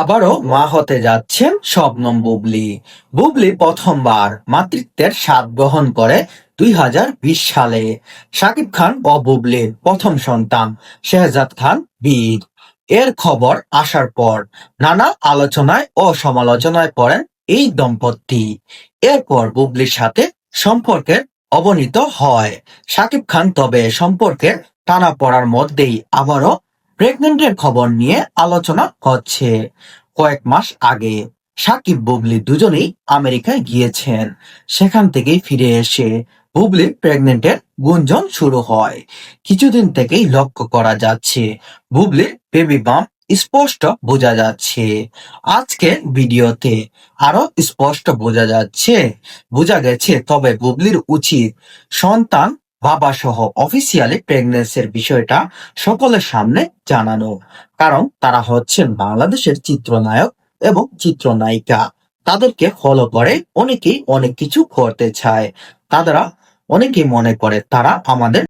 আবারও মা হতে যাচ্ছেন শবনম বুবলি। বুবলি প্রথমবার মাতৃত্বের স্বাদ গ্রহণ করে দুই হাজার বিশ সালে। শাকিব খান ও বুবলির প্রথম সন্তান শেহজাদ খান বীর। এর খবর আসার পর নানা আলোচনায় ও সমালোচনায় পড়েন এই দম্পতি। এরপর বুবলির সাথে সম্পর্কের অবনীত হয়। শাকিব খান তবে সম্পর্কের টানা পড়ার মধ্যেই আবারও প্রেগনেন্টের খবর নিয়ে আলোচনা হচ্ছে। কয়েক মাস আগে সাকিব বুবলি দুজনেই আমেরিকায় গিয়েছেন। সেখান থেকেই ফিরে এসে বুবলির প্রেগনেন্টের গুঞ্জন শুরু হয়। কিছুদিন থেকেই লক্ষ্য করা যাচ্ছে, বুবলির বেবি বাম স্পষ্ট বোঝা যাচ্ছে। আজকে ভিডিওতে আরও স্পষ্ট বোঝা যাচ্ছে। বোঝা গেছে তবে বুবলির উচিত সন্তান বাবা সহ অফিসিয়ালি প্রেগনেন্সির বিষয়টা সকলের সামনে জানানো। কারণ তারা হচ্ছেন বাংলাদেশের চিত্রনায়ক এবং চিত্রনায়িকা। তাদেরকে ফলো করে অনেকেই অনেক কিছু করতে চায়। তারা অনেকেই মনে করে তারা আমাদের